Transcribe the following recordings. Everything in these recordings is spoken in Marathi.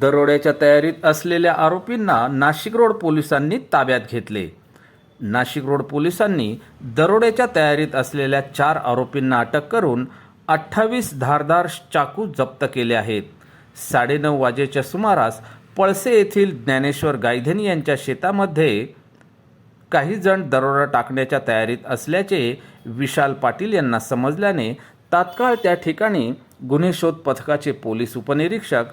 दरोड्याच्या तयारीत असलेल्या आरोपींना नाशिक रोड पोलिसांनी ताब्यात घेतले. नाशिक रोड पोलिसांनी दरोड्याच्या तयारीत असलेल्या चार आरोपींना अटक करून अठ्ठावीस धारदार चाकू जप्त केले आहेत. साडेनऊ वाजेच्या सुमारास पळसे येथील ज्ञानेश्वर गायधनी यांच्या शेतामध्ये काही जण दरोडा टाकण्याच्या तयारीत असल्याचे विशाल पाटील यांना समजल्याने तात्काळ त्या ठिकाणी गुन्हे शोध पथकाचे पोलीस उपनिरीक्षक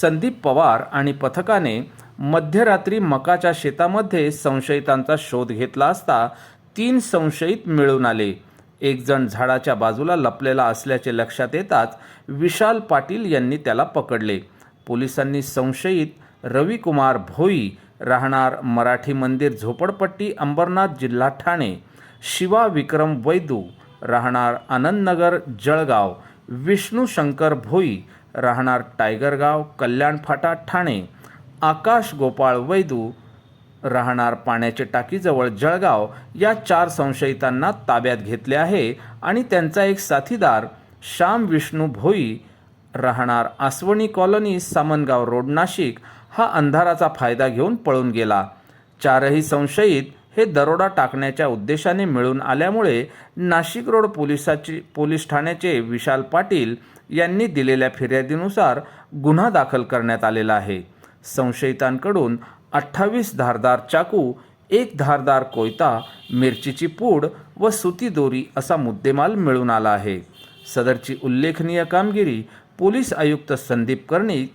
संदीप पवार आणि पथकाने मध्यरात्री मकाच्या शेतामध्ये संशयितांचा शोध घेतला असता तीन संशयित मिळून आले. एक जण झाडाच्या बाजूला लपलेला असल्याचे लक्षात येताच विशाल पाटील यांनी त्याला पकडले. पोलिसांनी संशयित रविकुमार भोई राहणार मराठी मंदिर झोपडपट्टी अंबरनाथ जिल्हा ठाणे शिवा विक्रम वैदू राहणार आनंदनगर जळगाव विष्णू शंकर भोई राहणार टायगरगाव कल्याण फाटा ठाणे आकाश गोपाळ वैदू राहणार पाण्याचे टाकीजवळ जळगाव या चार संशयितांना ताब्यात घेतले आहे आणि त्यांचा एक साथीदार श्याम विष्णू भोई राहणार आसवणी कॉलनी सामनगाव रोड नाशिक हा अंधाराचा फायदा घेऊन पळून गेला. चारही संशयित हे दरोडा टाकण्याच्या उद्देशाने मिळून आल्यामुळे नाशिक रोड पोलिसाची पोलीस ठाण्याचे विशाल पाटील यांनी दिलेल्या फिर्यादीनुसार गुन्हा दाखल करण्यात आलेला आहे. संशयितांकडून अठ्ठावीस धारदार चाकू एक धारदार कोयता मिरचीची पूड व सुती दोरी असा मुद्देमाल मिळून आला आहे. सदरची उल्लेखनीय कामगिरी पोलीस आयुक्त संदीप कर्णिक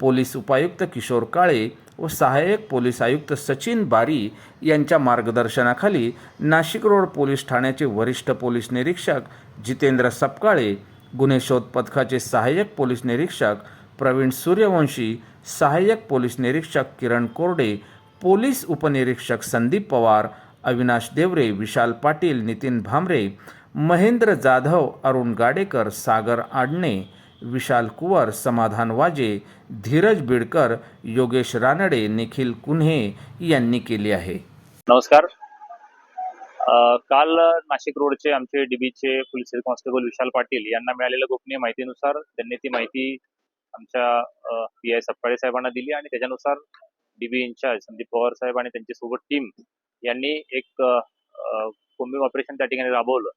पोलीस उपायुक्त किशोर काळे व सहाय्यक पोलीस आयुक्त सचिन बारी यांच्या मार्गदर्शनाखाली नाशिक रोड पोलीस ठाण्याचे वरिष्ठ पोलीस निरीक्षक जितेंद्र सपकाळे गुन्हे शोध पथकाचे सहाय्यक पोलीस निरीक्षक प्रवीण सूर्यवंशी सहाय्यक पोलीस निरीक्षक किरण कोरडे पोलीस उपनिरीक्षक संदीप पवार अविनाश देवरे विशाल पाटील नितीन भामरे महेंद्र जाधव अरुण गाडेकर सागर आडणे विशाल कुवर समाधान वाजे धीरज बिडकर योगेश रानडे निखिल कुन्हे यांनी केली आहे. नमस्कार. काल नाशिक रोडचे आमचे डीबीचे police head constable Vishal Patil यांना मिळालेल्या गोपनीय माहितीनुसार त्यांनी ती माहिती आमच्या पी आय सप्पाळे साहेबांना दिली आणि त्याच्यानुसार डीबी इन्चार्ज संदीप पवार साहेब आणि त्यांची सोबत टीम यांनी एक कोम्बिंग ऑपरेशन त्या ठिकाणी राबवलं.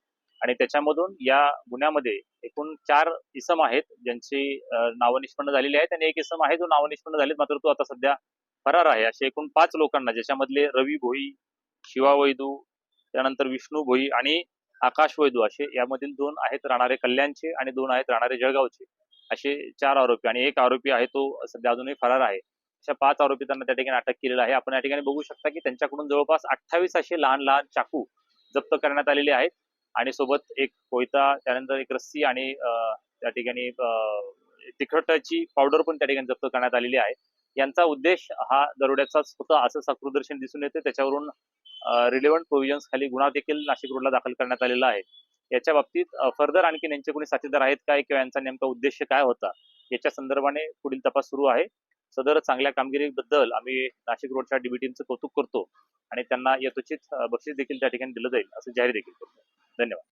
आणि त्याच्यामधून या गुन्ह्यामध्ये एकूण चार इसम आहेत ज्यांची नावं निष्पन्न झालेली आहेत. आणि एक इसम आहे जो नावं निष्पन्न झालेत मात्र तो आता सध्या फरार आहे. असे एकूण पाच लोकांना ज्याच्यामधले रवी भोई शिवा वैदू त्यानंतर विष्णू भोई आणि आकाश वैदू असे यामधील दोन आहेत राहणारे कल्याणचे आणि दोन आहेत राहणारे जळगावचे. असे चार आरोपी आणि एक आरोपी आहे तो सध्या अजूनही फरार आहे. अशा पाच आरोपी त्यांना त्या ठिकाणी अटक केलेला आहे. आपण या ठिकाणी बघू शकता की त्यांच्याकडून जवळपास अठ्ठावीस असे लहान लहान चाकू जप्त करण्यात आलेले आहेत. आणि सोबत एक कोयता त्यानंतर एक रस्सी आणि त्या ठिकाणी तिखटाची पावडर पण त्या ठिकाणी जप्त करण्यात आलेली आहे. यांचा उद्देश हा दरोड्याचाच होता असं साकृदर्शन दिसून येते. त्याच्यावरून रिलेव्हंट प्रोव्हिजन्स खाली गुन्हा देखील नाशिक रोडला दाखल करण्यात आलेला आहे. याच्या बाबतीत फर्दर आणखी यांचे कोणी साथीदार आहेत काय किंवा यांचा नेमका उद्देश काय होता याच्या संदर्भाने पुढील तपास सुरू आहे. सदर चांगल्या कामगिरीबद्दल आम्ही नाशिक रोडच्या डीबी टीमचं कौतुक करतो आणि त्यांना यथोचित बक्षीस देखील त्या ठिकाणी दिलं जाईल असं जाहीर देखील करतो. धन्यवाद